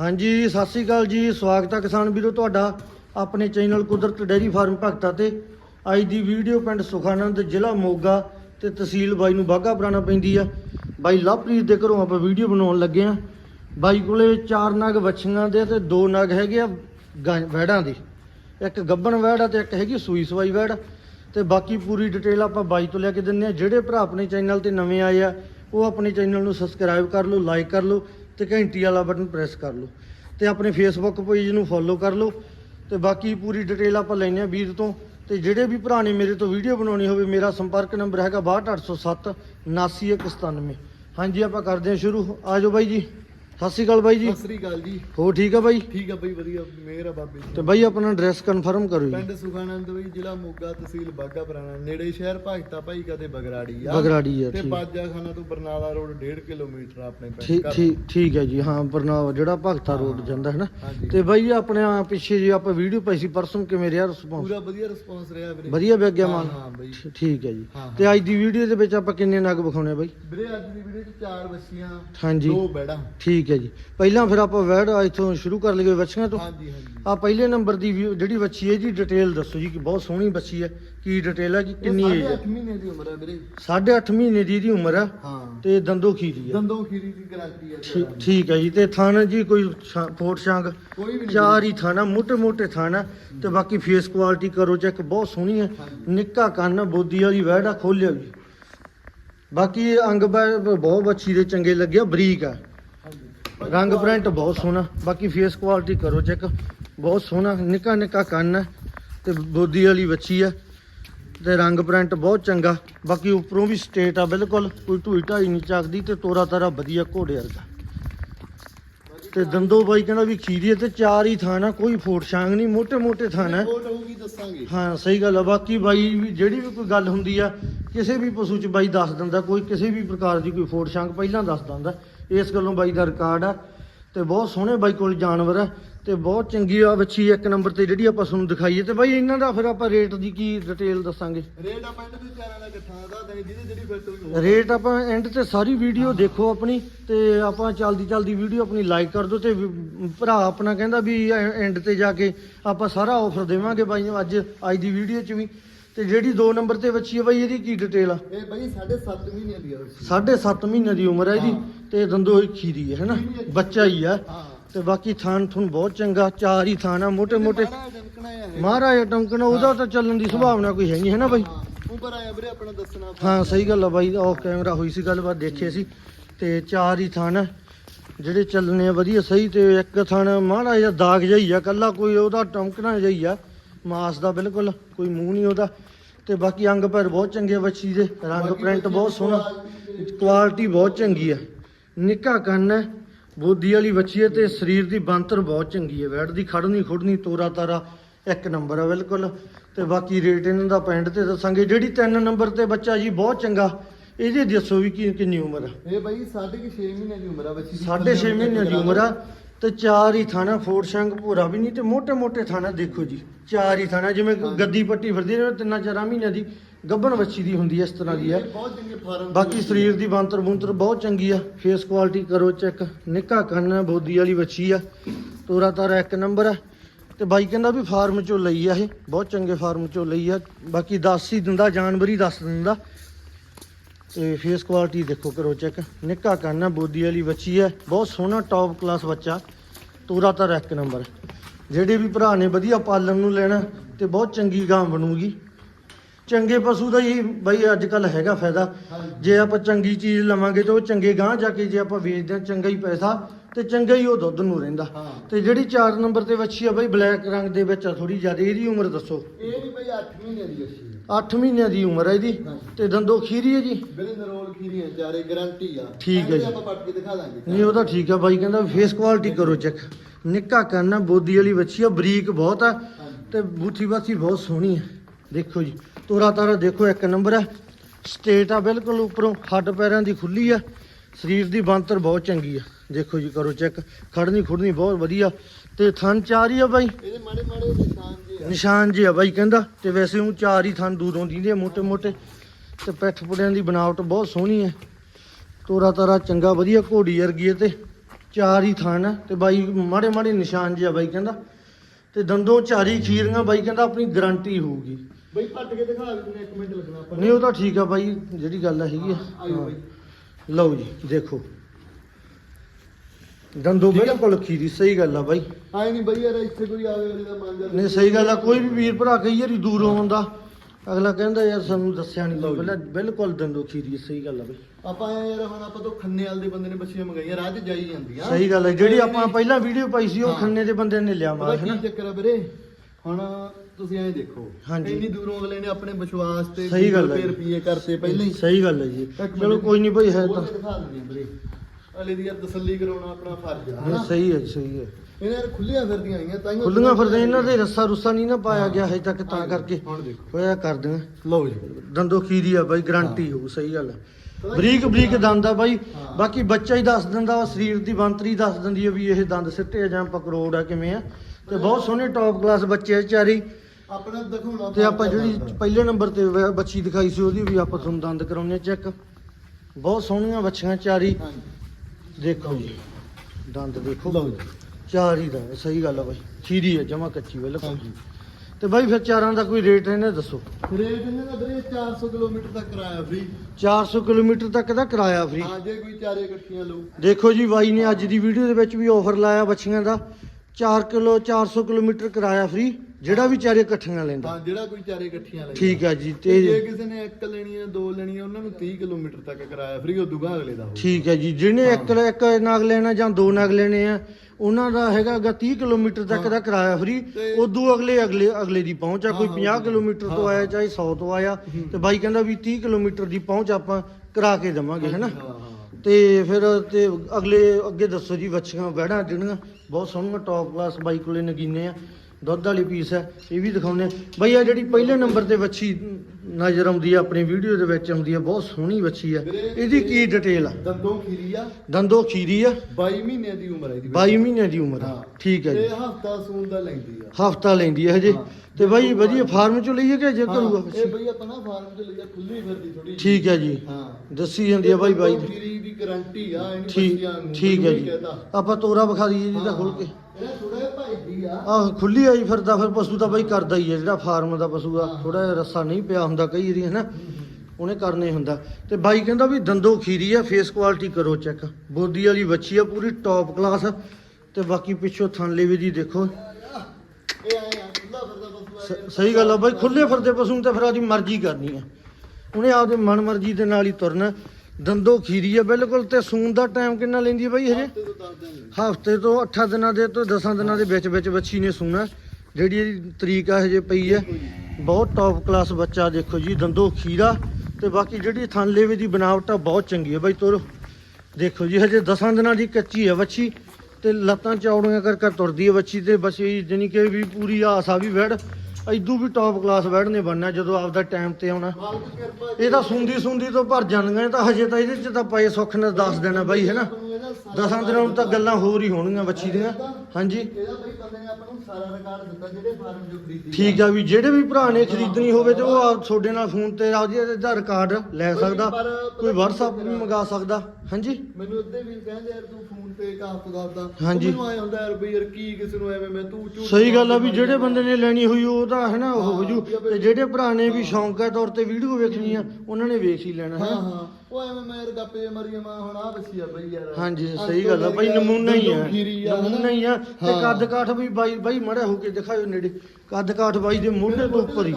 ਹਾਂਜੀ, ਸਤਿ ਸ੍ਰੀ ਅਕਾਲ ਜੀ। ਸਵਾਗਤ ਹੈ ਕਿਸਾਨ ਵੀਰੋ ਤੁਹਾਡਾ ਆਪਣੇ ਚੈਨਲ ਕੁਦਰਤ ਡੇਅਰੀ ਫਾਰਮ ਭਗਤਾ ਤੇ। ਅੱਜ ਦੀ ਵੀਡੀਓ ਪਿੰਡ ਸੁਖਾਨੰਦ, ਜ਼ਿਲ੍ਹਾ ਮੋਗਾ ਤੇ ਤਹਿਸੀਲ ਬਾਈ ਨੂੰ ਬਾਗਾ ਪੁਰਾਣਾ ਪੈਂਦੀ ਆ। ਬਾਈ ਲਵਪ੍ਰੀਤ ਦੇ ਘਰੋਂ ਆਪਾਂ ਵੀਡੀਓ ਬਣਾਉਣ ਲੱਗੇ ਆ। ਬਾਈ ਕੋਲੇ ਚਾਰ ਨਗ ਵੱਛੀਆਂ ਦੇ ਤੇ ਦੋ ਨਗ ਹੈਗੇ ਆ ਗਾਂ- ਦੇ। ਇੱਕ ਗੱਬਣ ਵੈੜ ਆ ਤੇ ਇੱਕ ਹੈਗੀ ਸੂਈ ਸਵਾਈ ਵਹਿੜ ਤੇ ਬਾਕੀ ਪੂਰੀ ਡਿਟੇਲ ਆਪਾਂ ਬਾਈ ਤੋਂ ਲੈ ਕੇ ਦਿੰਨੇ ਆ। ਜਿਹੜੇ ਭਰਾ ਆਪਣੇ ਚੈਨਲ ਤੇ ਨਵੇਂ ਆਏ ਆ, ਉਹ ਆਪਣੇ ਚੈਨਲ ਨੂੰ ਸਬਸਕ੍ਰਾਈਬ ਕਰ ਲਓ, ਲਾਈਕ ਕਰ ਲਓ। ਤੇ ਘੰਟੀ ਵਾਲਾ ਬਟਨ ਪ੍ਰੈਸ ਕਰ ਲਓ ਤੇ ਆਪਣੇ ਫੇਸਬੁੱਕ ਪੇਜ ਨੂੰ ਫੋਲੋ ਕਰ ਲਓ ਤੇ ਬਾਕੀ ਪੂਰੀ ਡਿਟੇਲ ਆਪਾਂ ਲੈਣੇ ਆ ਵੀਰ ਤੋਂ। ਤੇ ਜਿਹੜੇ ਵੀ ਭਰਾ ਨੇ ਮੇਰੇ ਤੋਂ ਵੀਡੀਓ ਬਣਾਉਣੀ ਹੋਵੇ, ਮੇਰਾ ਸੰਪਰਕ ਨੰਬਰ ਹੈਗਾ 62807 79197 ਹਾਂਜੀ, ਆਪਾਂ ਕਰਦੇ ਹਾਂ ਸ਼ੁਰੂ। ਆਜੋ ਬਾਈ ਜੀ। ਸਤਿ ਸ਼੍ਰੀ ਅਕਾਲ ਬਾਈ ਜੀ। ਸਤਿ ਸ੍ਰੀ ਅਕਾਲ ਜੀ। ਹੋ ਠੀਕ ਆ ਬਾਈ? ਠੀਕ ਆ ਬਈ ਵਧੀਆ। ਮੇਰ ਆ ਬਾਬੇ ਦੀ। ਤੇ ਬਾਈ ਆਪਣਾ ਐਡਰੈਸ ਕਨਫਰਮ ਕਰੋ ਜੀ। ਪਿੰਡ ਸੁਖਾਨੰਦ ਬਈ ਜ਼ਿਲ੍ਹਾ ਮੋਗਾ ਤਹਿਸੀਲ ਬਾਗਾ ਪੁਰਾਣਾ। ਨੇੜੇ ਸ਼ਹਿਰ ਭਗਤਾ ਭਾਈ ਕਦੇ ਬਗਰਾੜੀ ਆ। ਬਗਰਾੜੀ ਆ ਤੇ ਠੀਕ। ਬਾਜਾ ਖਾਨਾ ਤੋਂ ਬਰਨਾਲਾ ਰੋਡ 1.5 ਕਿਲੋਮੀਟਰ ਆ ਆਪਣੇ ਪਿੰਡ ਠੀਕ ਘਰ। ਠੀਕ ਠੀਕ ਹੈ ਜੀ ਹਾਂ ਬਰਨਾਲਾ ਜਿਹੜਾ ਭਗਤਾ ਰੋਡ। ਜਾਂਦਾ ਹੈ ਨਾ ਹਾਂਜੀ। ਤੇ ਬਾਈ ਆਪਣੇ ਆਹ ਪਿੱਛੇ ਜੀ ਆਪਾਂ ਵੀਡੀਓ ਪਾਈ ਸੀ ਪਰਸੋਂ ਕਿਵੇਂ ਰਿਹਾ ਰਿਸਪੌਂਸ ਪੂਰਾ ਵਧੀਆ ਰਿਸਪੌਂਸ ਰਿਹਾ ਵੀਰੇ। ਵਧੀਆ ਵਿਕ ਗਿਆ ਹਾਂ, ਮਾਲ ਹਾਂ ਬਈ। ਠ- ਠੀਕ ਹੈ ਜੀ। ਹਾਂ, ਤੇ। ਅੱਜ ਦੀ ਵੀਡੀਓ ਦੇ ਵਿੱਚ ਆਪਾਂ ਕਿੰਨੇ ਨਗ ਵਿਖਾਉਣੇ ਆ ਬਾਈ? ਵੀਰੇ ਅੱਜ ਦੀ ਵੀਡੀਓ ਚ ਚਾਰ ਬੱਚੀਆਂ ਹਾਂਜੀ। ਦੋ ਬੈੜਾਂ। ਠੀਕ ਠੀਕ ਹੈ ਜੀ। ਪਹਿਲਾਂ ਫਿਰ ਆਪਾਂ ਵੈੜ ਇਥੋਂ ਸ਼ੁਰੂ ਕਰ ਲਈਏ ਵੱਛੀਆਂ ਤੋਂ। ਹਾਂਜੀ ਹਾਂਜੀ। ਆ ਪਹਿਲੇ ਨੰਬਰ ਦੀ ਵੀ ਜਿਹੜੀ ਵੱਛੀ ਹੈ ਜੀ ਡਿਟੇਲ ਦੱਸੋ ਜੀ ਕਿ ਬਹੁਤ ਸੋਹਣੀ ਵੱਛੀ ਹੈ। ਕੀ ਡਿਟੇਲ ਹੈ ਜੀ ਕਿੰਨੀ ਹੈ? 8 ਮਹੀਨੇ ਦੀ ਉਮਰ ਹੈ ਵੀਰੇ। 8.5 ਮਹੀਨੇ ਦੀ ਦੀ ਉਮਰ ਹੈ ਹਾਂ। ਤੇ ਦੰਦੋ ਖੀਰੀ ਹੈ। ਦੰਦੋ ਖੀਰੀ ਦੀ ਗਰੰਟੀ ਹੈ ਠੀਕ ਹੈ ਜੀ ਤੇ ਥਣ ਜੀ ਕੋਈ ਫੋਰ ਸ਼ਾਂਗ ਚਾਰ ਹੀ ਥਾਣਾ ਮੋਟੇ ਮੋਟੇ ਥਾਣਾ। ਤੇ ਬਾਕੀ ਫੇਸ ਕੁਆਲਿਟੀ ਕਰੋ ਚੈੱਕ ਬਹੁਤ ਸੋਹਣੀ ਹੈ। ਨਿੱਕਾ ਕੰਨ ਬੋਦੀ ਵਾਲੀ ਵੈੜਾ ਖੋਲਿਆ ਜੀ ਬਾਕੀ ਅੰਗ ਬਹੁਤ ਬੱਚੀ ਦੇ ਚੰਗੇ ਲੱਗਿਆ ਬਰੀਕ ਹੈ ਰੰਗ ਪ੍ਰਿੰਟ ਬਹੁਤ ਸੋਹਣਾ। ਬਾਕੀ ਫੇਸ ਕੁਆਲਿਟੀ ਕਰੋ ਚੈੱਕ ਬਹੁਤ ਸੋਹਣਾ ਨਿੱਕਾ ਨਿੱਕਾ ਕੰਨ ਹੈ ਤੇ ਬੋਦੀ ਵਾਲੀ ਵੱਛੀ ਹੈ ਤੇ ਰੰਗ ਪ੍ਰਿੰਟ ਬਹੁਤ ਚੰਗਾ। ਬਾਕੀ ਉੱਪਰੋਂ ਵੀ ਸਟੇਟ ਆ ਬਿਲਕੁਲ ਕੋਈ ਢੂਈ ਢਾਈ ਨਹੀਂ ਚੱਕਦੀ ਤੇ ਤੋਰਾ ਤਾਰਾ ਵਧੀਆ ਘੋੜੇ ਵਰਗਾ। ਤੇ ਦੰਦੋ ਬਾਈ ਕਹਿੰਦਾ ਵੀ ਖੀਰੀ ਤੇ ਚਾਰ ਹੀ ਥਾਂ ਨਾ ਕੋਈ ਫੋਟ ਸ਼ਾਂਗ ਨਹੀਂ ਮੋਟੇ ਮੋਟੇ ਥਾਂ ਨਾ ਹਾਂ ਸਹੀ ਗੱਲ ਆ। ਬਾਕੀ ਬਾਈ ਵੀ ਜਿਹੜੀ ਵੀ ਕੋਈ ਗੱਲ ਹੁੰਦੀ ਆ ਕਿਸੇ ਵੀ ਪਸ਼ੂ ਚ ਬਾਈ ਦੱਸ ਦਿੰਦਾ ਕੋਈ ਕਿਸੇ ਵੀ ਪ੍ਰਕਾਰ ਦੀ ਕੋਈ ਫੋਟ ਸ਼ਾਂਗ ਪਹਿਲਾਂ ਦੱਸ ਦਿੰਦਾ। ਇਸ ਗੱਲੋਂ ਬਾਈ ਦਾ ਰਿਕਾਰਡ ਆ ਤੇ ਬਹੁਤ ਸੋਹਣੇ ਬਾਈ ਕੋਲ ਜਾਨਵਰ ਆ ਤੇ ਬਹੁਤ ਚੰਗੀ ਆ ਬੱਚੀ ਇੱਕ ਨੰਬਰ ਤੇ ਜਿਹੜੀ ਆਪਾਂ ਤੁਹਾਨੂੰ ਦਿਖਾਈਏ ਤੇ ਬਾਈ ਇਹਨਾਂ ਦਾ ਫਿਰ ਆਪਾਂ ਰੇਟ ਦੀ ਕੀ ਡਿਟੇਲ ਦੱਸਾਂਗੇ? ਰੇਟ ਆਪਾਂ ਇਹਦੇ ਵਿੱਚ ਚਾਰਾਂ ਦਾ ਇਕੱਠਾ ਦਾ ਦੇਣੀ ਜਿਹਦੀ ਜਿਹੜੀ ਫਿੱਟ ਹੋਈ ਰੇਟ ਆਪਾਂ ਐਂਡ ਤੇ ਸਾਰੀ ਵੀਡੀਓ ਦੇਖੋ ਆਪਣੀ ਤੇ ਆਪਾਂ ਚੱਲਦੀ ਚੱਲਦੀ ਵੀਡੀਓ ਆਪਣੀ ਲਾਈਕ ਕਰ ਦਿਓ ਤੇ ਭਰਾ ਆਪਣਾ ਕਹਿੰਦਾ ਵੀ ਐਂਡ ਤੇ ਜਾ ਕੇ ਆਪਾਂ ਸਾਰਾ ਆਫਰ ਦੇਵਾਂਗੇ ਬਾਈ ਅੱਜ ਅੱਜ ਦੀ ਵੀਡੀਓ ਚ ਵੀ। ਤੇ ਜਿਹੜੀ 2 ਨੰਬਰ ਤੇ ਬੱਚੀ ਹੈ ਬਾਈ ਇਹਦੀ ਕੀ ਡਿਟੇਲ ਆ? ਇਹ ਬਾਈ 7.5 ਮਹੀਨੇ ਦੀ ਆ 7.5 ਮਹੀਨੇ ਦੀ ਉਮਰ ਹੈ ਇਹਦੀ ਤੇ ਦੰਦੋ ਹੀ ਦੀ ਹੈ ਹੈਨਾ? ਬੱਚਾ ਹੀ ਆ। ਤੇ ਬਾਕੀ ਥਾਂ ਤੁਹਾਨੂੰ ਬਹੁਤ ਚੰਗਾ ਚਾਰ ਹੀ ਥਾਂ ਆ ਮੋਟੇ ਮੋਟੇ। ਮਾੜਾ ਡਮਕਣਾ ਮਹਾਰਾਜਾ ਟਮਕਣਾ ਉਹਦਾ ਤਾਂ ਚੱਲਣ ਦੀ ਸੰਭਾਵਨਾ ਕੋਈ ਹੈ ਨਹੀਂ ਹੈਨਾ ਬਾਈ? ਹਾਂ, ਉੱਪਰ ਆਇਆ ਵੀਰੇ ਆਪਣਾ ਦੱਸਣਾ ਹਾਂ ਸਹੀ ਗੱਲ ਆ ਬਾਈ ਆਫ ਕੈਮਰਾ ਹੋਈ ਸੀ ਗੱਲਬਾਤ ਦੇਖੀ ਸੀ। ਤੇ ਚਾਰ ਹੀ ਥਾਂ ਆ, ਜਿਹੜੇ ਚੱਲਨੇ ਆ ਵਧੀਆ ਸਹੀ ਤੇ ਇੱਕ ਥਣ ਮਾੜਾ ਜਿਹਾ ਦਾਗ ਜਿਹਾ ਹੀ ਆ ਕੱਲਾ ਕੋਈ ਉਹਦਾ ਟਮਕਣਾ ਜਿਹਾ ਆ। ਮਾਸ ਦਾ ਬਿਲਕੁਲ ਕੋਈ ਮੂੰਹ ਨਹੀਂ ਉਹਦਾ। ਤੇ ਬਾਕੀ ਅੰਗ ਪੈਰ ਬਹੁਤ ਚੰਗੇ ਬੱਚੀ ਦੇ। ਰੰਗ ਪ੍ਰਿੰਟ ਬਹੁਤ ਸੋਹਣਾ। ਕੁਆਲਿਟੀ ਬਹੁਤ ਚੰਗੀ ਆ। ਨਿੱਕਾ ਕੰਨ ਹੈ ਬੋਦੀ ਵਾਲੀ ਬੱਚੀ ਹੈ ਤੇ ਸਰੀਰ ਦੀ ਬੰਤਰ ਬਹੁਤ ਚੰਗੀ ਹੈ। ਵੈੜ ਦੀ ਖੜਨੀ ਖੁੜਨੀ ਤੋਰਾ ਤਾਰਾ ਇੱਕ ਨੰਬਰ ਆ ਬਿਲਕੁਲ। ਤੇ ਬਾਕੀ ਰੇਟ ਇਹਨਾਂ ਦਾ ਪੈਂਟ ਤੇ ਦੱਸਾਂਗੇ। ਜਿਹੜੀ ਤਿੰਨ ਨੰਬਰ ਤੇ ਬੱਚਾ ਜੀ ਬਹੁਤ ਚੰਗਾ। ਇਹਦੀ ਦੱਸੋ ਵੀ ਕੀ ਕਿੰਨੀ ਉਮਰ ਆ? ਇਹ ਬਈ 6.5 ਮਹੀਨੇ ਦੀ ਉਮਰ ਆ ਬੱਚੀ ਸਾਢੇ ਛੇ ਮਹੀਨੇ ਦੀ ਉਮਰ ਆ। ਤੇ ਚਾਰ ਹੀ ਥਾਣਾ ਫੋਰਟ ਸਿੰਘ ਭੋਰਾ ਵੀ ਨਹੀਂ ਤੇ ਮੋਟੇ ਮੋਟੇ ਥਾਣਾ ਦੇਖੋ ਜੀ। ਚਾਰ ਹੀ ਥਾਣਾ ਜਿਵੇਂ ਗੱਦੀ ਪੱਟੀ ਫਿਰਦੀ ਨੇ ਤਿੰਨਾਂ ਚਾਰਾਂ ਮਹੀਨਿਆਂ ਦੀ ਗੱਭਣ ਵੱਛੀ ਦੀ ਹੁੰਦੀ ਹੈ ਇਸ ਤਰ੍ਹਾਂ ਦੀ ਹੈ। ਬਾਕੀ ਸਰੀਰ ਦੀ ਬਾਂਤਰ ਬੁੰਤਰ ਬਹੁਤ ਚੰਗੀ ਆ। ਫੇਸ ਕੁਆਲਿਟੀ ਕਰੋ ਚੈੱਕ। ਨਿੱਕਾ ਕੰਨ ਬੋਦੀ ਵਾਲੀ ਵੱਛੀ ਆ। ਤੋਰਾ ਤਾਰਾ ਇੱਕ ਨੰਬਰ ਆ। ਤੇ ਬਾਈ ਕਹਿੰਦਾ ਵੀ ਫਾਰਮ ਚੋਂ ਲਈ ਆ ਇਹ। ਬਹੁਤ ਚੰਗੇ ਫਾਰਮ ਚੋਂ ਲਈ ਆ। ਬਾਕੀ ਦੱਸ ਹੀ ਦਿੰਦਾ ਜਾਨਵਰ ਹੀ ਦੱਸ ਦਿੰਦਾ। ਤੇ ਫੇਸ ਕੁਆਲਿਟੀ ਦੇਖੋ ਕਰੋ ਚੈੱਕ। ਨਿੱਕਾ ਕੰਨ ਬੋਦੀ ਵਾਲੀ ਵੱਛੀ ਆ। ਬਹੁਤ ਸੋਹਣਾ ਟੌਪ ਕਲਾਸ ਬੱਚਾ। ਤੋਰਾ ਤਾਰਾ ਇੱਕ ਨੰਬਰ। ਜਿਹੜੇ ਵੀ ਭਰਾ ਨੇ ਵਧੀਆ ਪਾਲਣ ਨੂੰ ਲੈਣਾ ਤੇ ਬਹੁਤ ਚੰਗੀ ਗਾਂ ਬਣੂਗੀ। ਚੰਗੇ ਪਸ਼ੂ ਦਾ ਹੀ ਬਈ ਅੱਜ ਕੱਲ ਹੈਗਾ ਫਾਇਦਾ। ਜੇ ਆਪਾਂ ਚੰਗੀ ਚੀਜ਼ ਲਵਾਂਗੇ ਤਾਂ ਉਹ ਚੰਗੇ ਗਾਂ ਜਾ ਕੇ ਜੇ ਆਪਾਂ ਵੇਚਦੇ ਹਾਂ ਚੰਗਾ ਹੀ ਪੈਸਾ ਤੇ ਚੰਗਾ ਹੀ ਉਹ ਦੁੱਧ ਨੂੰ ਰਹਿੰਦਾ। ਤੇ ਜਿਹੜੀ 4 ਨੰਬਰ ਤੇ ਵੱਛੀ ਆ ਬਈ ਬਲੈਕ ਰੰਗ ਦੇ ਵਿੱਚ ਆ ਥੋੜੀ ਜ਼ਿਆਦਾ ਇਹਦੀ ਉਮਰ ਦੱਸੋ। ਇਹ ਵੀ ਬਈ 8 ਮਹੀਨੇ ਦੀ ਹੈ 8 ਮਹੀਨਿਆਂ ਦੀ ਉਮਰ ਹੈ ਇਹਦੀ ਹਾਂਜੀ। ਤੇ ਦੰਦੋ ਖੀਰੀ ਹੈ ਜੀ? ਵੀਰੇ ਨਰੋਲ ਖੀਰੀਆਂ ਚਾਰੇ ਗਾਰੰਟੀ ਆ। ਠੀਕ ਹੈ ਐਵੇਂ ਜੀ। ਆਪਾਂ ਪੱਟ ਕੇ ਦਿਖਾ ਦਾਂਗੇ। ਨਹੀਂ ਉਹਦਾ ਠੀਕ ਆ ਬਾਈ ਕਹਿੰਦਾ ਫੇਸ ਕੁਆਲਿਟੀ ਕਰੋ ਚੈੱਕ ਨਿੱਕਾ ਆ ਬੋਦੀ ਵਾਲੀ ਵੱਛੀ ਆ ਬਰੀਕ ਬਹੁਤ ਆ ਹਾਂਜੀ। ਤੇ ਬੂਥੀ ਬਾਥੀ ਬਹੁਤ ਸੋਹਣੀ ਹੈ ਦੇਖੋ ਜੀ ਤੋਰਾ ਤਾਰਾ ਦੇਖੋ ਇੱਕ ਨੰਬਰ ਹੈ ਸਟੇਟ ਆ ਬਿਲਕੁਲ ਉੱਪਰੋਂ ਹੱਡ ਪੈਰਾਂ ਦੀ ਖੁੱਲੀ ਆ। ਸਰੀਰ ਦੀ ਬੰਤਰ ਬਹੁਤ ਚੰਗੀ ਆ। ਦੇਖੋ ਜੀ ਕਰੋ ਚੈੱਕ ਖੜਨੀ ਖੁੜਨੀ ਬਹੁਤ ਵਧੀਆ। ਤੇ ਥਣ ਚਾਰ ਹੀ ਆ ਬਾਈ। ਇਹਦੇ ਮਾੜੇ ਮਾੜੇ ਨਿਸ਼ਾਨ ਜੀ ਆ। ਨਿਸ਼ਾਨ ਜੀ ਆ ਬਾਈ ਕਹਿੰਦਾ। ਤੇ ਵੈਸੇ ਉਹ ਚਾਰ ਹੀ ਥਣ ਦੂਰੋਂ ਦਿੰਦੇ ਆ ਮੋਟੇ ਮੋਟੇ। ਤੇ ਪੈਠ ਪੁੜਿਆਂ ਦੀ ਬਣਾਵਟ ਬਹੁਤ ਸੋਹਣੀ ਹੈ ਤੋਰਾ ਤਾਰਾ ਚੰਗਾ ਵਧੀਆ ਘੋੜੀ ਵਰਗੀ ਹੈ ਤੇ ਚਾਰ ਹੀ ਥਣ ਤੇ ਬਾਈ ਮਾੜੇ ਮਾੜੇ ਨਿਸ਼ਾਨ ਜੀ ਆ ਬਾਈ ਕਹਿੰਦਾ। ਤੇ ਦੰਦੋਂ ਚਾਰੀ ਖੀਰੀਆਂ ਬਾਈ ਕਹਿੰਦਾ ਆਪਣੀ ਗਾਰੰਟੀ ਹੋਊਗੀ। ਬਾਈ ਪੱਟ ਕੇ ਦਿਖਾ ਦੇ ਇੱਕ ਮਿੰਟ ਲੱਗਣਾ ਆਪਾਂ ਨਹੀਂ ਉਹ ਤਾਂ ਠੀਕ ਆ ਬਾਈ ਜਿਹੜੀ ਗੱਲ ਹੈਗੀ ਆ। ਆਇਓ ਬਾਈ। ਲਓ ਜੀ ਦੇਖੋ। ਦੰਦੋਂ ਬਿਲਕੁਲ ਖੀਰੀ ਸਹੀ ਗੱਲ ਆ ਬਾਈ। ਆਏ ਨਹੀਂ ਬਈ ਯਾਰ ਇੱਥੇ ਕੋਈ ਆਵੇ ਅਗਲੇ ਦਾ ਮੰਨ ਜਾ ਨਹੀਂ ਸਹੀ ਗੱਲ ਆ ਕੋਈ ਵੀ ਵੀਰ ਭਰਾ ਕਈ ਵਾਰੀ ਦੂਰੋਂ ਆਉਂਦਾ ਅਗਲਾ ਕਹਿੰਦਾ ਯਾਰ ਸਾਨੂੰ ਦੱਸਿਆ ਨਹੀਂ ਲਓ। ਪਹਿਲਾਂ ਬਿਲਕੁਲ ਦੰਦੋਂ ਖੀਰੀ ਆ, ਸਹੀ ਗੱਲ ਆ ਬਾਈ। ਆਪਾਂ ਆਏ ਯਾਰ ਹੁਣ ਆਪਾਂ ਤੋਂ ਖੰਨੇ ਵਾਲੇ ਦੇ ਬੰਦੇ ਨੇ ਬੱਚੀਆਂ ਮੰਗਾਈਆਂ ਰਾਹ 'ਚ ਜਾਈ ਜਾਂਦੀਆਂ ਸਹੀ ਗੱਲ ਹੈ ਜਿਹੜੀ ਆਪਾਂ ਪਹਿਲਾਂ ਵੀਡੀਓ ਪਾਈ ਸੀ ਉਹ ਹਾਂ। ਖੰਨੇ ਦੇ ਬੰਦੇ ਨੇ ਲਿਆ ਪਤਾ ਮਾਰ ਕੀ ਹਨਾ? ਚੱਕਰ ਆ ਵੀਰੇ? ਹੁਣ ਤੁਸੀਂ ਐਂ ਦੇਖੋ ਹਾਂਜੀ। ਇੰਨੀ ਦੂਰੋਂ ਅਗਲੇ ਨੇ ਆਪਣੇ ਵਿਸ਼ਵਾਸ ਤੇ ਸਹੀ ਗੱਲ ਰੁਪਏ ਜੀ। ਰੁਪਏ ਕਰਤੇ ਪਹਿਲਾਂ ਹੀ। ਸਹੀ ਗੱਲ ਹੈ ਜੀ। ਇੱਕ ਚਲੋ ਮਿੰਟ। ਕੋਈ ਨਹੀਂ ਭਾਈ ਹੈ ਉਹ ਤਾਂ। ਤੇ ਦਿਖਾ ਦਿੰਦੇ ਆ ਵੀਰੇ। ਅਗਲੇ ਦੀ ਯਾਰ ਤਸੱਲੀ ਕਰਾਉਣਾ ਆਪਣਾ ਫਰਜ਼ ਆ ਨਹੀਂ ਹਨਾ? ਸਹੀ ਹੈ ਜੀ, ਸਹੀ ਹੈ। ਇਹਨਾਂ ਯਾਰ ਖੁੱਲੀਆਂ ਫਿਰਦੀਆਂ ਆਈਆਂ ਤਾਂ ਹੀ ਉਹ ਖੁੱਲੀਆਂ ਫਿਰਦੇ ਇਹਨਾਂ ਦੇ ਰੱਸਾ ਰੁੱਸਾ ਨਹੀਂ ਨਾ ਪਾਇਆ ਗਿਆ ਹਜੇ ਤੱਕ ਤਾਂ। ਕਰਕੇ। ਹੁਣ ਦੇਖੋ। ਹੋਇਆ ਕਰ ਦੇਣਾ। ਲਓ ਜੀ। ਦੰਦੋ ਖੀਰੀ ਆ ਬਾਈ ਗਾਰੰਟੀ ਹੋਊ ਸਹੀ ਗੱਲ ਹੈ ਬਰੀਕ ਬਰੀਕ ਦੰਦ ਆ ਬਾਈ। ਬਾਕੀ ਬੱਚਾ ਹੀ ਦੱਸ ਦਿੰਦਾ ਵਾ ਸਰੀਰ ਦੀ ਬੰਤਰੀ ਦੱਸ ਦਿੰਦੀ ਆ ਵੀ ਇਹ ਦੰਦ ਸਿੱਟੇ ਆ ਜਾਂ ਪਕਰੋੜ ਆ ਕਿਵੇਂ ਆ। ਤੇ ਬਹੁਤ ਸੋਹਣੇ ਟੌਪ ਕਲਾਸ ਬੱਚੇ ਆ ਚਾਰੀ ਆਪਣਾ ਦਿਖਾਉਣਾ ਤੇ ਆਪਾਂ ਜਿਹੜੀ ਪਹਿਲੇ ਨੰਬਰ ਤੇ ਬੱਚੀ ਦਿਖਾਈ ਸੀ ਉਹਦੀ ਵੀ ਆਪਾਂ ਤੁਹਾਨੂੰ ਦੰਦ ਕਰਾਉਣੇ ਚੈੱਕ। ਬਹੁਤ ਸੋਹਣੀਆਂ ਬੱਚੀਆਂ ਚਾਰੀ ਦੇਖੋ ਜੀ ਦੰਦ ਦੇਖੋ। ਲਓ ਜੀ। ਚਾਰ ਹੀ ਦੰਦ ਸਹੀ ਗੱਲ ਆ ਬਾਈ। ਖੀਰੀ ਹੈ ਜਮਾ ਕੱਚੀ ਬਿਲਕੁਲ ਹਾਂਜੀ ਤੇ ਬਾਈ ਫਿਰ ਚਾਰਾਂ ਦਾ ਕੋਈ ਰੇਟ ਇਹਨੇ ਦੱਸੋ? ਰੇਟ ਇਹਨਾਂ ਦਾ ਵੀਰੇ 400 ਕਿਲੋਮੀਟਰ ਤੱਕ ਕਰਾਇਆ ਫ੍ਰੀ 400 ਕਿਲੋਮੀਟਰ ਤੱਕ ਦਾ ਕਿਰਾਇਆ ਫ੍ਰੀ ਹਾਂ ਜੇ ਕੋਈ ਚਾਰੇ ਇਕੱਠੀਆਂ ਲਓ ਦੇਖੋ ਜੀ ਬਾਈ ਨੇ ਅੱਜ ਦੀ ਵੀਡੀਓ ਦੇ ਵਿੱਚ ਵੀ ਆਫਰ ਲਾਇਆ ਬੱਚੀਆਂ ਦਾ। 4 ਕਿਲੋ 400 ਕਿਲੋਮੀਟਰ ਕਿਰਾਇਆ ਫ੍ਰੀ ਜਿਹੜਾ ਵੀ ਚਾਰੇ ਇਕੱਠੀਆਂ ਲੈਂਦਾ। ਹਾਂ ਜਿਹੜਾ ਕੋਈ ਚਾਰੇ ਇਕੱਠੀਆਂ ਲੈ ਠੀਕ ਹੈ ਜੀ ਤੇ ਜੇ ਕਿਸੇ ਨੇ ਇੱਕ ਲੈਣੀ ਹੈ ਦੋ ਲੈਣੀ ਹੈ ਉਹਨਾਂ ਨੂੰ 30 ਕਿਲੋਮੀਟਰ ਤੱਕ ਕਰਾਇਆ ਫ੍ਰੀ ਉਹ ਦੁਗਾ ਅਗਲੇ ਦਾ ਠੀਕ ਹੈ ਜੀ ਜਿਹਨੇ ਇੱਕ ਇੱਕ ਨਗ ਲੈਣਾ ਜਾਂ ਦੋ ਨਗ ਲੈਣੇ ਆ ਉਹਨਾਂ ਦਾ ਹੈਗਾ ਗਾ 30 ਕਿਲੋਮੀਟਰ ਤੱਕ ਦਾ ਕਿਰਾਇਆ ਫ੍ਰੀ ਉਦੋਂ ਅਗਲੇ ਅਗਲੇ ਅਗਲੇ ਦੀ ਪਹੁੰਚ ਆ ਕੋਈ ਹਾਂ, 50 ਕਿਲੋਮੀਟਰ ਤੋਂ। ਆਇਆ ਚਾਹੇ 100 ਤੋਂ ਆਇਆ। ਤੇ ਬਾਈ ਕਹਿੰਦਾ ਵੀ 30 ਕਿਲੋਮੀਟਰ ਦੀ ਪਹੁੰਚ ਆਪਾਂ ਕਰਾ ਕੇ ਦੇਵਾਂਗੇ ਹੈਨਾ? ਤੇ ਫਿਰ ਤੇ ਅਗਲੇ ਅੱਗੇ ਦੱਸੋ ਜੀ ਵੱਛੀਆਂ ਵਹਿੜਾਂ ਜਿਹੜੀਆਂ ਬਹੁਤ ਸੋਹਣੀਆਂ ਟੌਪ ਕਲਾਸ ਬਾਈ ਕੋਲੇ ਨਗੀਨੇ ਆ, ਦੁੱਧ ਵਾਲੀ ਪੀਸ ਹੈ ਇਹ ਵੀ ਦਿਖਾਉਂਦੇ ਬਈ ਆ ਜਿਹੜੀ ਪਹਿਲੇ ਨੰਬਰ ਤੇ ਵੱਛੀ ਨਜ਼ਰ ਆਉਂਦੀ ਆ ਆਪਣੀ ਵੀਡੀਓ ਦੇ ਵਿੱਚ ਆਉਂਦੀ ਆ ਬਹੁਤ ਸੋਹਣੀ ਵੱਛੀ ਆ। ਇਹਦੀ ਕੀ ਡਿਟੇਲ ਆ? ਦੰਦੋਂ ਖੀਰੀ ਆ। ਦੰਦੋ ਖੀਰੀ ਆ। 22 ਮਹੀਨਿਆਂ ਦੀ ਉਮਰ ਹੈ ਇਹਦੀ 22 ਮਹੀਨਿਆਂ ਦੀ ਉਮਰ ਆ। ਠੀਕ ਹੈ ਤੇ ਜੀ ਹਫਤਾ ਸੂਨ ਦਾ ਲੈਂਦੀ ਆ। ਹਫਤਾ ਲੈਂਦੀ ਹੈ। ਹਜੇ। ਤੇ ਬਾਈ ਵਧੀਆ ਫਾਰਮ ਚੋਂ ਲਈਏ ਕਿ ਜੇ ਕਰੂਗਾ ਇਹ ਬਈ ਆਪਾਂ ਨਾ ਫਾਰਮ ਚ ਲਈਆ ਖੁੱਲੀ ਫਿਰਦੀ ਥੋੜੀ ਠੀਕ ਹੈ ਜੀ। ਹਾਂ। ਦੱਸੀ ਜਾਂਦੀ ਆ ਬਾਈ ਬਾਈ ਦੀ। ਗਾਰੰਟੀ ਆ ਇਹਨੂੰ ਬੱਚਿਆਂ ਨੂੰ ਠੀਕ ਹੈ ਜੀ। ਆਪਾਂ ਤੋਰਾ ਵਿਖਾ ਦਈਏ ਜੀ ਤਾਂ ਖੋਲ ਕੇ। ਇਹ ਥੋੜਾ ਜਿਹਾ ਭਾਈਦੀ ਆ। ਆਹ ਖੁੱਲੀ ਆਈ ਫਿਰਦਾ ਫਿਰ ਪਸ਼ੂ ਤਾਂ ਬਾਈ ਕਰਦਾ ਹੀ ਹੈ ਜਿਹੜਾ ਫਾਰਮ ਦਾ ਪਸ਼ੂ ਆ ਹਾਂ। ਥੋੜਾ ਜਿਹਾ ਰੱਸਾ ਨਹੀਂ ਪਿਆ ਹੁੰਦਾ ਕਈ ਵਾਰੀ ਹਨਾ? ਉਹਨੇ ਕਰਨੇ ਹੁੰਦਾ। ਤੇ ਬਾਈ ਕਹਿੰਦਾ ਵੀ ਦੰਦੋ ਖੀਰੀ ਆ ਫੇਸ ਕੁਆਲਿਟੀ ਕਰੋ ਚੈੱਕ ਬੋਦੀ ਵਾਲੀ ਬੱਚੀ ਆ ਪੂਰੀ ਟੌਪ ਕਲਾਸ ਤੇ ਬਾਕੀ ਪਿੱਛੋਂ ਥਣਲੇ ਵੀ ਦੀ ਦੇਖੋ। ਇਹ ਆਏ ਆ ਖੁੱਲਾ ਫਿਰਦਾ ਬਸ ਸ- ਸਹੀ ਗੱਲ ਆ ਬਾਈ ਖੁੱਲੇ ਫਿਰਦੇ ਪਸ਼ੂ ਨੂੰ ਤੇ ਫਿਰ ਆਪਦੀ ਮਰਜ਼ੀ ਕਰਨੀ ਆ। ਉਹਨੇ ਆਪਦੇ ਮਨ ਮਰਜ਼ੀ ਦੇ ਨਾਲ ਹੀ ਤੁਰਨਾ। ਦੰਦੋ ਖੀਰੀ ਆ ਬਿਲਕੁਲ ਤੇ ਸੂਣ ਦਾ ਟਾਈਮ ਕਿੰਨਾ ਲੈਂਦੀ ਆ ਬਾਈ ਹਜੇ? ਹਫ਼ਤੇ ਤੋਂ ਦਸ ਦਿਨ ਹਫ਼ਤੇ ਤੋਂ 8 ਦਿਨਾਂ ਦੇ ਤੋਂ 10 ਦਿਨਾਂ ਦੇ ਵਿੱਚ ਵਿੱਚ ਬੱਚੀ ਨੇ ਸੂਣਾ। ਜਿਹੜੀ ਇਹਦੀ ਤਰੀਕ ਆ ਹਜੇ ਪਈ ਹੈ ਬਹੁਤ ਟੌਪ ਕਲਾਸ ਬੱਚਾ ਦੇਖੋ ਜੀ ਦੰਦੋ ਖੀਰਾ। ਤੇ ਬਾਕੀ ਜਿਹੜੀ ਥਣਲੇਵੇ ਦੀ ਬਣਾਵਟ ਆ ਬਹੁਤ ਚੰਗੀ ਹੈ ਬਾਈ ਤੋਰੋ। ਦੇਖੋ ਜੀ ਹਜੇ 10 ਦਿਨਾਂ ਦੀ ਕੱਚੀ ਹੈ ਬੱਚੀ। ਤੇ ਲੱਤਾਂ ਚੌੜੀਆਂ ਕਰ ਕਰ ਤੁਰਦੀ ਹੈ ਬੱਚੀ ਤੇ। ਬੱਚੀ ਜਾਣੀ ਕਿ ਵੀ ਪੂਰੀ ਆਸ ਆ ਵੀ ਵੜ ਐਦੂ ਵੀ ਟੌਪ ਕਲਾਸ ਵੜ ਨੇ ਬਣਨਾ ਜਦੋਂ ਆਪਦਾ ਟਾਈਮ ਤੇ ਆਉਣਾ। ਇਹ ਤਾਂ ਸੁੰਦੀ ਸੁੰਦੀ ਤੋਂ ਭਰ ਜਾਣਗੀਆਂ ਇਹ ਤਾਂ ਹਜੇ ਤਾਂ ਇਹਦੇ ਚ ਤਾਂ ਪਏ ਸੁੱਖ 10 ਦਿਨ ਆ ਬਾਈ ਹੈਨਾ ਦਸਾਂ ਦਿਨਾਂ ਨੂੰ ਤਾਂ ਗੱਲਾਂ ਹੋਰ ਹੀ ਹੋਣਗੀਆਂ ਬੱਚੀ ਦੀਆਂ। ਹਾਂਜੀ। ਇਹਦਾ ਬਈ ਬੰਦੇ ਨੇ ਆਪਾਂ ਨੂੰ ਸਾਰਾ ਰਿਕਾਰਡ ਦਿੱਤਾ ਜਿਹੜੇ ਫਾਰਮ ਜੋ ਖਰੀਦੀ ਠੀਕ ਆ ਵੀ ਜਿਹੜੇ ਵੀ ਭਰਾ ਨੇ ਖਰੀਦਣੀ ਹੋਵੇ ਤੇ ਉਹ ਤੁਹਾਡੇ ਨਾਲ ਫੋਨ ਤੇ ਆਪਦੀ ਇਹਦਾ ਰਿਕਾਰਡ ਲੈ ਸਕਦਾ ਕੋਈ WhatsApp ਵੀ ਮੰਗਾ ਸਕਦਾ। ਹਾਂਜੀ। ਮੈਨੂੰ ਅੱਧੇ ਵੀ ਕਹਿੰਦੇ ਯਾਰ ਤੂੰ ਫੋਨ ਤੇ ਕਾਹਤ ਕਰਦਾ। ਮੈਨੂੰ ਆਇਆ ਹੁੰਦਾ ਯਾਰ ਬਈ ਯਾਰ ਕੀ ਕਿਸੇ ਨੂੰ ਐਵੇਂ ਮੈਂ ਤੂੰ ਝੂਠ ਸਹੀ ਗੱਲ ਆ ਵੀ ਜਿਹੜੇ ਬੰਦੇ ਨੇ ਲੈਣੀ ਹੋਈ ਉਹ ਤਾਂ ਹੈ ਨਾ ਉਹ ਹੋ ਜੂ। ਤੇ ਜਿਹੜੇ ਭਰਾ ਨੇ ਵੀ ਸ਼ੌਂਕਾ ਤੌਰ ਤੇ ਵੀਡੀਓ ਵੇਖਣੀ ਆ ਉਹਨਾਂ ਨੇ ਵੇਖ ਹੀ ਲੈਣਾ ਹਾਂ। ਹੈ ਹਾਂ। ਉਹ ਐਵੇਂ ਮੈਂ ਗੱਪੇ ਮਰੀ ਮੈਂ ਹੁਣ ਆ ਬੱਚੀ ਆ ਬਈ ਯਾਰ। ਹਾਂਜੀ ਸਹੀ ਗੱਲ ਆ। ਬਾਈ ਨਮੂਨਾ ਹੀ ਆ। ਆ ਨਮੂਨਾ ਹੀ ਆ। ਤੇ ਹਾਂ। ਕੱਦ ਕਾਠ ਵੀ ਬਾਈ ਬਾਈ ਮੜਾ ਹੋ ਕੇ ਦਿਖਾਓ ਨੇੜੇ। ਕੱਦ ਕਾਠ ਬਾਈ ਦੇ ਮੋਢੇ ਤੋਂ ਉੱਪਰ ਹੀ।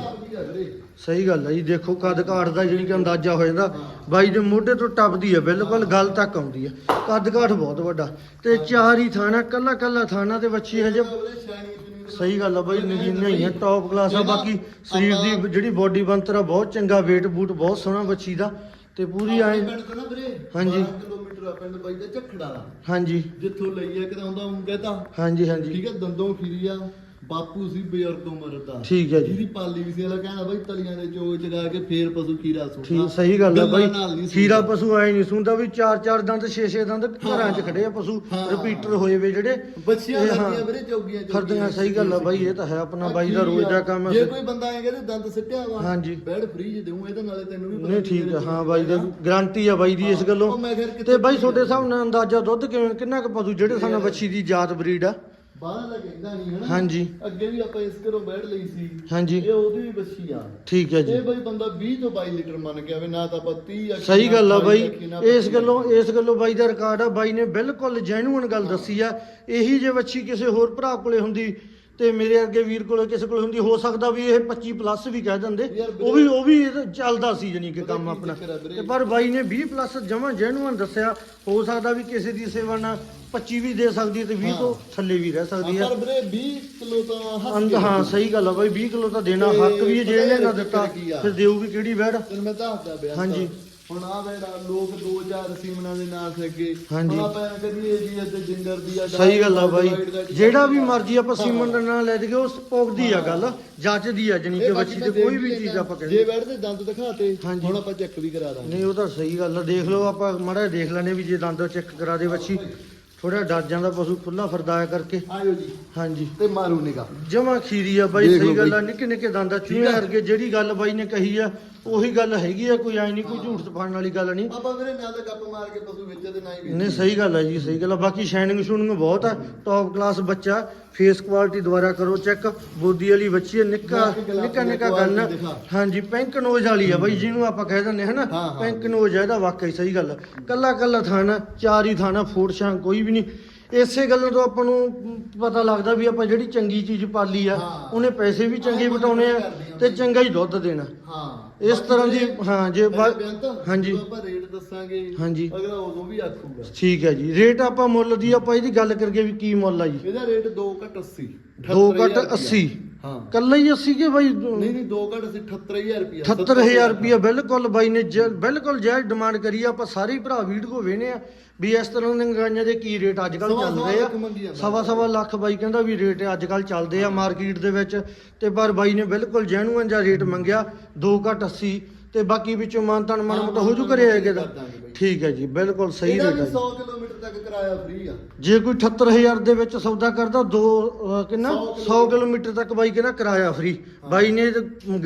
ਸਹੀ ਗੱਲ ਹੈ ਜੀ ਦੇਖੋ ਕੱਦ ਕਾਠ ਦਾ ਜਿਹੜੀ ਕਿ ਅੰਦਾਜ਼ਾ ਹੋ ਜਾਂਦਾ ਬਾਈ ਦੇ ਮੋਢੇ ਤੋਂ ਟੱਪਦੀ ਹੈ ਬਿਲਕੁਲ ਗੱਲ ਤੱਕ ਆਉਂਦੀ ਹੈ ਕੱਦ ਕਾਠ ਬਹੁਤ ਵੱਡਾ। ਤੇ ਚਾਰ ਹੀ ਥਾਣਾ ਕੱਲਾ ਕੱਲਾ ਥਾਣਾ ਤੇ ਬੱਚੀ ਹਜੇ ਸਹੀ ਗੱਲ ਆ ਬਾਈ ਨਗੀਨੇ ਹੀ ਆ ਟੌਪ ਕਲਾਸ ਆ ਬਾਕੀ ਸਰੀਰ ਦੀ ਜਿਹੜੀ ਬੋਡੀ ਬੰਤਰ ਆ ਬਹੁਤ ਚੰਗਾ weight ਬੂਟ ਬਹੁਤ ਸੋਹਣਾ ਬੱਚੀ ਦਾ ਤੇ ਪੂਰੀ ਆਏ ਪਿੰਡ ਤੋਂ ਨਾ ਵੀਰੇ ਹਾਂਜੀ। 12 ਕਿਲੋਮੀਟਰ ਆ ਪਿੰਡ ਬਾਈ ਦਾ ਝੱਖੜਾ। ਦਾ ਹਾਂਜੀ। ਜਿੱਥੋਂ ਲਈ ਆ ਕਿਤੇ ਆਉਂਦਾ ਹੂੰ ਕਹਤਾ ਹਾਂਜੀ ਹਾਂਜੀ। ਠੀਕ ਹੈ ਦੰਦੋਂ ਖੀਰੀ ਆ। ਬਾਪੂ ਸੀ ਬਜ਼ੁਰਗ ਉਮਰ ਦਾ। ਠੀਕ ਹੈ ਜੀ। ਜਿਹਦੀ ਪਾਲੀ ਵੀ ਸੀ ਅਲਾ ਕਹਿੰਦਾ ਬਈ ਤਲੀਆਂ ਦੇ ਚੋਚ ਚਗਾ ਕੇ ਫੇਰ ਪਸ਼ੂ ਖੀਰਾ ਠੀਕ ਸਹੀ ਗੱਲ ਆ ਗੱਲਾਂ ਬਾਈ। ਨਾਲ ਨਹੀਂ ਖੀਰਾ ਸੁਣਦਾ। ਪਸ਼ੂ ਐ ਨਹੀਂ ਸੁਣਦਾ ਵੀ ਚਾਰ ਚਾਰ ਦੰਦ ਛੇ ਛੇ ਦੰਦ ਘਰਾਂ 'ਚ ਖੜੇ ਆ ਪਸ਼ੂ ਹਾਂ। ਰਿਪੀਟਰ ਹੋਏ ਵੇ ਜਿਹੜੇ। ਬੱਚੀਆਂ ਇਹ ਹਾਂ। ਲੱਗੀਆਂ ਵੀਰੇ ਚੌਗੀਆਂ ਖਰਦੀਆਂ ਸਹੀ ਗੱਲ ਆ ਬਾਈ ਇਹ ਤਾਂ ਹੈ ਆਪਣਾ ਬਾਈ ਦਾ ਰੋਜ਼ ਦਾ ਕੰਮ ਜੇ ਹੈ ਕੋਈ ਬੰਦਾ ਐ ਕਹਿੰਦੇ ਦੰਦ ਸਿੱਟਿਆ ਵਾ ਹਾਂਜੀ। ਬੈਡ ਫ੍ਰੀ ਚ ਦੇਉਂ ਇਹਦੇ ਨਾਲੇ ਤੈਨੂੰ ਵੀ ਪਤਾ ਨਹੀਂ ਠੀਕ ਆ ਹਾਂ ਬਾਈ ਦਾ ਗਾਰੰਟੀ ਆ। ਬਾਈ ਦੀ ਇਸ ਗੱਲੋਂ। ਉਹ ਮੈਂ ਫਿਰ ਕਿੱਥੇ ਤੇ ਬਾਈ ਤੁਹਾਡੇ ਹਿਸਾਬ ਨਾਲ ਅੰਦਾਜ਼ਾ ਦੁੱਧ ਕਿਵੇਂ ਕਿੰਨਾ ਕੁ ਪਸ਼ੂ ਜਿਹੜੇ ਸਾਨੂੰ ਵੱਛੀ ਦੀ ਜਾਤ ਬਰੀਡ ਆ? ਬਾਹਰ ਦਾ ਕਹਿੰਦਾ ਨਹੀਂ ਹਨਾ? ਹਾਂਜੀ। ਅੱਗੇ ਵੀ ਆਪਾਂ ਇਸ ਘਰੋਂ ਬੈਡ ਲਈ ਸੀ। ਹਾਂਜੀ। ਇਹ ਉਹਦੀ ਵੀ ਬੱਚੀ ਆ। ਠੀਕ ਹੈ ਜੀ। ਇਹ ਬਈ ਬੰਦਾ 20 ਤੋਂ 22 ਲੀਟਰ ਮੰਨ ਕੇ ਆਵੇ ਨਾ ਤਾਂ ਆਪਾਂ 30 ਆਖੀ, ਸਹੀ ਗੱਲ ਆ 22 ਬਾਈ। ਇਸ 25 ਗੱਲੋਂ ਇਸ ਗੱਲੋਂ ਬਾਈ ਦਾ ਰਿਕਾਰਡ ਆ। ਬਾਈ ਨੇ ਬਿਲਕੁਲ ਜੈਨੂਅਨ ਗੱਲ ਦੱਸੀ ਆ। ਇਹੀ ਜੇ ਵੱਛੀ ਕਿਸੇ ਹੋਰ ਭਰਾ ਕੋਲੇ ਹੁੰਦੀ ਤੇ ਮੇਰੇ ਅੱਗੇ ਵੀਰ ਕੋਲੇ ਕਿਸੇ ਕੋਲੇ ਹੁੰਦੀ ਹੋ ਸਕਦਾ ਵੀ ਇਹ 25 ਪਲੱਸ ਵੀ ਕਹਿ ਦਿੰਦੇ। ਯਾਰ ਉਹ ਵੀ ਉਹ ਵੀ ਇਹ ਚੱਲਦਾ ਸੀ ਜਾਨੀ ਕਿ ਕੰਮ ਆਪਣਾ। ਚੱਕਰ ਆ ਵੀਰੇ? ਤੇ ਪਰ ਬਾਈ ਨੇ 20 ਪਲੱਸ ਜਮਾ ਜੈਨੂਅਨ ਦੱਸਿਆ ਹੋ ਸਕਦਾ ਵੀ ਕਿਸੇ ਦੀ ਸੇਵਾ ਨਾਲ 25 ਵੀ ਦੇ ਸਕਦੀ ਹੈ ਤੇ 20 ਤੋਂ ਥੱਲੇ ਵੀ ਰਹਿ ਸਕਦੀ ਹੈ। ਪਰ ਵੀਰੇ 20 ਕਿਲੋ ਤਾਂ ਹੱਥ ਅੰਦ ਹਾਂ ਸਹੀ ਗੱਲ ਆ ਬਾਈ 20 ਕਿਲੋ ਤਾਂ ਦੇਣਾ ਤੇ ਹੱਕ ਵੀ ਹੈ, ਜੇ ਪਤਾ ਇਹਨੇ ਨਾ ਦਿੱਤਾ ਕੀ ਆ? ਫਿਰ ਦੇਊਗੀ ਕਿਹੜੀ ਵੈੜ? ਤੈਨੂੰ ਮੈਂ ਦੱਸਦਾ ਪਿਆ ਹਾਂਜੀ। ਹੁਣ ਆ ਵੇੜਾ ਲੋਕ 2000 ਸੀਮਨਾਂ ਦੇ ਨਾਂ ਤੇ ਅੱਗੇ ਹਾਂਜੀ। ਹੁਣ ਆਪਾਂ ਕਰੀਏ ਜੀ ਅੱਜ ਜਿੰਦਰ ਦੀ ਆ ਸਹੀ ਗੱਲ ਆ ਬਾਈ। ਜਿਹੜਾ ਵੀ ਮਰਜ਼ੀ ਆਪਾਂ ਸੀਮਨ ਦਾ ਨਾਂ ਲੈ ਦਈਏ ਉਸ ਪੁੱਗਦੀ ਆ ਗੱਲ ਜੱਜਦੀ ਆ ਜਾਨੀ ਕਿ ਬੱਚੀ ਤੇ ਕੋਈ ਵੀ ਚੀਜ਼। ਆਪਾਂ ਜੇ ਕਹਿੰਦੇ ਬੈਠਦੇ ਦੰਦ ਦਿਖਾਤੇ ਹਾਂਜੀ। ਹੁਣ ਆਪਾਂ ਚੈੱਕ ਵੀ ਕਰਾ ਦਾਂਗੇ। ਨਹੀਂ ਉਹ ਤਾਂ ਸਹੀ ਗੱਲ ਆ। ਦੇਖ ਲਓ ਆਪਾਂ ਮਾੜਾ ਦੇਖ ਲੈਣੇ ਵੀ ਜੇ ਦੰਦ ਚੈੱਕ ਕਰਾ ਦੇ ਬੱਚੀ ਥੋੜਾ ਡਰ ਜਾਂਦਾ ਪਸ਼ੂ ਖੁੱਲਾ ਫਿਰਦਾ ਕਰਕੇ। ਆਇਓ ਜੀ। ਹਾਂਜੀ। ਤੇ ਮਾਰੂ ਨਿਗਾ ਜਮਾ ਖੀਰੀ ਆ ਬਾਈ ਦੇਖ ਲਓ ਸਹੀ ਗੱਲ ਆ। ਨਿੱਕੇ ਨਿੱਕੇ ਦੰਦ ਆ ਚੂਹੇ ਵਰਗੇ ਜਿਹੜੀ ਗੱਲ ਬਾਈ ਨੇ ਕਹੀ ਆ ਉਹੀ ਗੱਲ ਹੈਗੀ ਆ ਕੋਈ ਐ ਨਹੀਂ ਕੋਈ ਝੂਠ ਤਪਾਣ ਵਾਲੀ ਗੱਲ ਨਹੀਂ ਆਪਾਂ ਵੀਰੇ ਨਾ ਤਾਂ ਗੱਪ ਮਾਰ ਕੇ ਪਸ਼ੂ ਵੇਚਦੇ ਨਾ ਹੀ ਵੇਚਦੇ ਨਹੀਂ ਸਹੀ ਗੱਲ ਹੈ ਜੀ ਸਹੀ ਗੱਲ ਹੈ ਬਾਕੀ ਸ਼ਾਈਨਿੰਗ ਸ਼ੂਨਿੰਗ ਬਹੁਤ ਆ ਟੌਪ ਕਲਾਸ ਬੱਚਾ। ਫੇਸ ਕੁਆਲਿਟੀ ਦੁਬਾਰਾ ਕਰੋ ਚੈੱਕ ਬੋਦੀ ਵਾਲੀ ਬੱਚੀ ਹੈ ਨਿੱਕਾ ਨਿੱਕਾ ਨਿੱਕਾ ਗੰਨ। ਹਾਂਜੀ ਪਿੰਕ ਨੋਜ਼ ਵਾਲੀ ਆ ਬਾਈ ਜਿਹਨੂੰ ਆਪਾਂ ਕਹਿ ਦਿੰਦੇ ਹਾਂ ਨਾ ਹਾਂ, ਹਾਂ। ਪਿੰਕ ਨੋਜ਼ ਆ ਇਹਦਾ ਵਾਕਈ ਸਹੀ ਗੱਲ ਹੈ ਕੱਲਾ ਕੱਲਾ ਥਾਣਾ ਚਾਰ ਹੀ ਥਾਣਾ ਫੂਡ ਸ਼ਾਂ ਕੋਈ ਵੀ ਨਹੀਂ ਇਸੇ ਗੱਲੋਂ ਤੋਂ ਆਪਾਂ ਨੂੰ ਪਤਾ ਲੱਗਦਾ ਵੀ ਆਪਾਂ ਜਿਹੜੀ ਚੰਗੀ ਚੀਜ਼ ਪਾਲੀ ਆ ਹਾਂ। ਉਹਨੇ ਪੈਸੇ ਵੀ ਚੰਗੇ ਬਟਾਉਣੇ ਆ ਤੇ ਚੰਗਾ ਹੀ ਦੁੱਧ ਦੇਣਾ। ਹਾਂ। ਇਸ ਤਰ੍ਹਾਂ ਦੀ ਹਾਂ ਜੇ ਬਾ- ਹਾਂਜੀ। ਹਾਂਜੀ ਆਪਾਂ ਰੇਟ ਦੱਸਾਂਗੇ ਹਾਂਜੀ। ਅਗਲਾ ਉਦੋਂ ਵੀ ਆਖੂਗਾ। ਠੀਕ ਹੈ ਜੀ। ਰੇਟ ਆਪਾਂ ਮੁੱਲ ਦੀ ਆਪਾਂ ਇਹਦੀ ਗੱਲ ਕਰਕੇ ਵੀ ਕੀ ਮੁੱਲ ਆ ਜੀ। ਇਹਦਾ ਰੇਟ 2 ਘਟ 80 ਦੋ ਘੱਟ 78,000 80 ਹਾਂ। ਕੱਲਾ ਹੀ 80 ਕੇ ਬਾਈ ਨਹੀਂ ਨਹੀਂ 2 ਘਟ 80 78000 ਰੁਪਿਆ 78000 ਰੁਪਇਆ। ਬਿਲਕੁਲ ਬਾਈ ਨੇ ਜ- ਬਿਲਕੁਲ ਜਾਇਜ਼ ਡਿਮਾਂਡ ਕਰੀ ਆਪਾਂ ਸਾਰੇ ਭਰਾ ਵੀਡੀਓ ਵੇਨੇ ਆ ਵੀ ਇਸ ਤਰ੍ਹਾਂ ਦੀਆਂ ਗਾਈਆਂ ਦੇ ਕੀ ਰੇਟ ਅੱਜ ਕੱਲ ਚੱਲ ਰਹੇ ਆ। ਸਵਾ ਸਵਾ ਲੱਖ ਬਾਈ ਕਹਿੰਦਾ ਵੀ ਰੇਟ ਅੱਜ ਕੱਲ ਚੱਲਦੇ ਆ ਮਾਰਕੀਟ ਦੇ ਵਿੱਚ ਤੇ ਪਰ ਬਾਈ ਨੇ ਬਿਲਕੁਲ ਜੈਨੂਅਨ ਜਿਹਾ ਰੇਟ ਮੰਗਿਆ 2 ਘੱਟ 80 ਤੇ ਬਾਕੀ ਵਿੱਚੋਂ ਮਾਨਤਾਨ ਮਾੜਾ ਮੋਟਾ ਹੋ ਜੂ ਕਰਿਆ ਹੈਗੇ ਦਾ। ਠੀਕ ਹੈ ਜੀ ਬਿਲਕੁਲ ਸਹੀ ਇਹਦਾ ਰੇਟ ਵੀ ਹੈ ਜੀ। 100 ਕਿਲੋਮੀਟਰ ਤੱਕ ਕਿਰਾਇਆ ਫ੍ਰੀ ਆ। ਜੇ ਕੋਈ 78000 ਦੇ ਵਿੱਚ ਸੌਦਾ ਕਰਦਾ ਦੋ ਅਹ, ਕਿੰਨਾ? ਸੌ 100 ਕਿਲੋਮੀਟਰ ਤੱਕ ਬਾਈ ਕਹਿੰਦਾ ਕਿਰਾਇਆ ਫ੍ਰੀ ਬਾਈ ਨੇ ਤੇ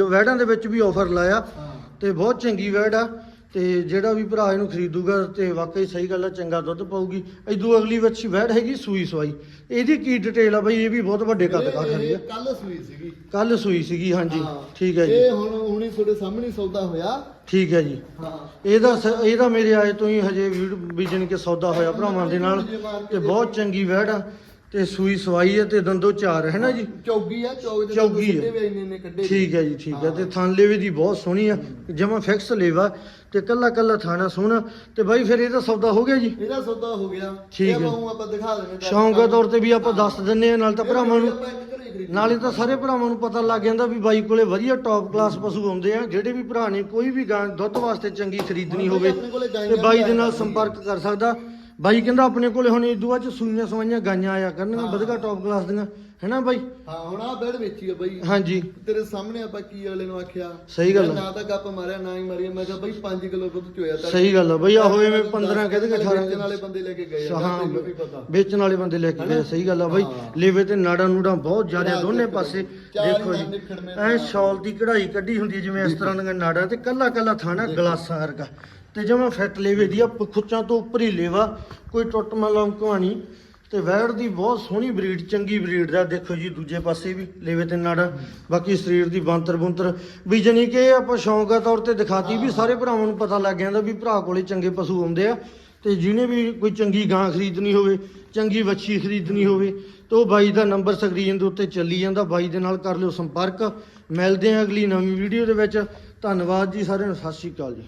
ਵੈੜਾਂ ਦੇ ਵਿੱਚ ਵੀ ਆਫਰ ਲਾਇਆ ਹਾਂ। ਤੇ ਬਹੁਤ ਚੰਗੀ ਵੈੜ ਆ। ਤੇ ਜਿਹੜਾ ਵੀ ਭਰਾ ਇਹਨੂੰ ਖਰੀਦੂਗਾ ਤੇ ਵਾਕਈ ਸਹੀ ਗੱਲ ਆ ਚੰਗਾ ਦੁੱਧ ਪਾਊਗੀ। ਇਦੋਂ ਅਗਲੀ ਵੱਛੀ ਵੈੜ ਹੈਗੀ ਸੂਈ ਸਵਾਈ। ਇਹਦੀ ਕੀ ਡਿਟੇਲ ਆ ਬਾਈ ਇਹ ਵੀ ਬਹੁਤ ਵੱਡੇ ਕੱਦ ਕਾਠ ਵਾਲੀ ਆ। ਕੱਲ ਸੂਈ ਸੀਗੀ। ਕੱਲ ਸੂਈ ਸੀਗੀ ਹਾਂਜੀ। ਠੀਕ ਹੈ ਜੀ। ਇਹ ਹੁਣ ਹੁਣੀ ਤੁਹਾਡੇ ਸਾਹਮਣੇ ਸੌਦਾ ਹੋਇਆ। ਠੀਕ ਹੈ ਜੀ। ਹਾਂ। ਇਹਦਾ ਇਹਦਾ ਮੇਰੇ ਆਏ ਤੋਂ ਹੀ ਹਜੇ ਵਿਜਨ ਕੇ ਸੌਦਾ ਹੋਇਆ ਭਰਾਵਾਂ ਦੇ ਨਾਲ ਤੇ ਬਹੁਤ ਚੰਗੀ ਵੈੜ ਆ। ਤੇ ਸੂਈ ਸਵਾਈ ਹੈ ਤੇ ਦੰਦੋ ਚਾਰ ਹੈ ਨਾ ਜੀ? ਚੌਗੀ ਆ ਚੌਗ ਦੇ ਚੌਗੀ ਆ। ਵੀ ਇੰਨੇ ਇੰਨੇ ਕੱਢੇ ਠੀਕ ਹੈ ਜੀ ਠੀਕ ਹੈ। ਤੇ ਥਣ ਲੇਵੇ ਦੀ ਬਹੁਤ ਸੋਹਣੀ ਆ। ਜਮਾ ਫਿਕਸ ਲੇਵਾ ਤੇ ਕੱਲਾ ਕੱਲਾ ਥਾਣਾ ਸੋਹਣਾ। ਤੇ ਬਾਈ ਫਿਰ ਇਹਦਾ ਸੌਦਾ ਹੋ ਗਿਆ ਜੀ? ਇਹਦਾ ਸੌਦਾ ਹੋ ਗਿਆ। ਠੀਕ ਇਹ ਹੈ। ਆਪਾਂ ਊਂ ਆਪਾਂ ਦਿਖਾ ਦਿੰਦੇ ਸ਼ੌਂਕ ਦੇ ਤੌਰ ਤੇ ਵੀ ਆਪਾਂ ਦੱਸ ਦਿੰਨੇ ਆ ਨਾਲ ਤਾਂ ਭਰਾਵਾਂ ਨੂੰ। ਨਾਲੇ ਤਾਂ ਸਾਰੇ ਭਰਾਵਾਂ ਨੂੰ ਪਤਾ ਲੱਗ ਜਾਂਦਾ ਵੀ ਬਾਈ ਕੋਲੇ ਵਧੀਆ ਟੌਪ ਕਲਾਸ ਪਸ਼ੂ ਆਉਂਦੇ ਆ। ਜਿਹੜੇ ਵੀ ਭਰਾ ਨੇ ਕੋਈ ਵੀ ਗਾਂ ਦੁੱਧ ਵਾਸਤੇ ਚੰਗੀ ਖਰੀਦਣੀ ਹੋਵੇ ਤੇ ਬਾਈ ਦੇ ਨਾਲ ਸੰਪਰਕ ਕਰ ਸਕਦਾ। ਬਾਈ ਕਹਿੰਦਾ ਆਪਣੇ ਕੋਲੇ ਹੁਣ ਇਦੂ ਬਾਅਦ ਚ ਸੂਈਆਂ ਸਵਾਈਆਂ ਗਾਈਆਂ ਆਇਆ ਕਰਨਗੀਆਂ। ਵਧੀਆ ਟੌਪ ਕਲਾਸ ਦੀਆਂ। ਹੈਨਾ ਬਾਈ? ਹਾਂ ਹੁਣ ਆ ਬੈਡ ਵੇਚੀ ਆ ਬਾਈ। ਹਾਂਜੀ। ਤੇਰੇ ਸਾਹਮਣੇ ਆਪਾਂ ਕੀ ਅਗਲੇ ਨੂੰ ਆਖਿਆ? ਸਹੀ ਗੱਲ ਆ। ਨਾ ਤਾਂ ਗੱਪ ਮਾਰਿਆ ਨਾ ਹੀ ਮਾਰਿਆ। ਮੈਂ ਕਿਹਾ ਬਾਈ 5 ਕਿਲੋ ਦੁੱਧ ਚੋਇਆ ਤਾਂ ਸਹੀ ਗੱਲ ਆ ਬਈ ਆ ਹੋਏ ਮੈਂ 15 ਕਹਿੰਦੇ ਕਿ 18 ਵੇਚਣ ਵਾਲੇ ਬੰਦੇ ਲੈ ਕੇ ਗਏ ਆ ਹਾਂ ਤੈਨੂੰ ਵੀ ਪਤਾ। ਵੇਚਣ ਵਾਲੇ ਬੰਦੇ ਲੈ ਕੇ ਗਏ ਸਹੀ ਗੱਲ ਆ ਬਾਈ। ਲੇਵੇ ਤੇ ਨਾੜਾਂ ਨੂੜਾਂ ਬਹੁਤ ਜ਼ਿਆਦਾ ਦੋਨੇ ਪਾਸੇ। ਚਾਰ ਦੇਖੋ ਜੀ ਨਿਖੜਵੇਂ ਐ ਸ਼ਾਲ ਦੀ ਕਢਾਈ ਕੱਢੀ ਹੁੰਦੀ ਜਿਵੇਂ ਇਸ ਤਰ੍ਹਾਂ ਦੀਆਂ ਨਾੜਾਂ ਤੇ ਕੱਲਾ ਕੱਲਾ ਥਾਣਾ ਗਲਾਸਾਂ ਵਰਗਾ। ਤੇ ਜਿਵੇਂ ਫਿੱਟ ਲੇਵੇ ਦੀ ਆ ਖੁੱਚਾਂ ਤੋਂ ਉੱਪਰ ਹੀ ਲੇਵਾ, ਕੋਈ ਟੁੱਟ ਮਲਮ ਕਹਾਣੀ ਤੇ ਵੈੜ ਦੀ ਬਹੁਤ ਸੋਹਣੀ ਬਰੀਡ, ਚੰਗੀ ਬਰੀਡ ਦਾ ਦੇਖੋ ਜੀ, ਦੂਜੇ ਪਾਸੇ ਵੀ ਲੇਵੇ ਤੇ ਨਾੜਾਂ, ਬਾਕੀ ਸਰੀਰ ਦੀ ਬਾਂਤਰ ਬੁੰਤਰ। ਵੀ ਜਾਣੀ ਕਿ ਆਪਾਂ ਸ਼ੌਂਕ ਦਾ ਤੌਰ ਤੇ ਦਿਖਾਤੀ ਵੀ ਸਾਰੇ ਭਰਾਵਾਂ ਨੂੰ ਪਤਾ ਲੱਗ ਜਾਂਦਾ ਵੀ ਭਰਾ ਕੋਲੇ ਚੰਗੇ ਪਸ਼ੂ ਆਉਂਦੇ ਆ। ਤੇ ਜਿਹਨੇ ਵੀ ਕੋਈ ਚੰਗੀ ਗਾਂ ਖਰੀਦਣੀ ਹੋਵੇ, ਚੰਗੀ ਵੱਛੀ ਖਰੀਦਣੀ ਹੋਵੇ, ਤਾਂ ਉਹ ਬਾਈ ਦਾ ਨੰਬਰ ਸਕਰੀਨ ਦੇ ਉੱਤੇ ਚੱਲੀ ਜਾਂਦਾ। ਬਾਈ ਦੇ ਨਾਲ ਕਰ ਲਿਓ ਸੰਪਰਕ। ਮਿਲਦੇ ਆ ਅਗਲੀ ਨਵੀਂ ਵੀਡੀਓ ਦੇ ਵਿੱਚ। ਧੰਨਵਾਦ ਜੀ ਸਾਰਿਆਂ ਨੂੰ। ਸਤਿ ਸ਼੍ਰੀ ਅਕਾਲ ਜੀ।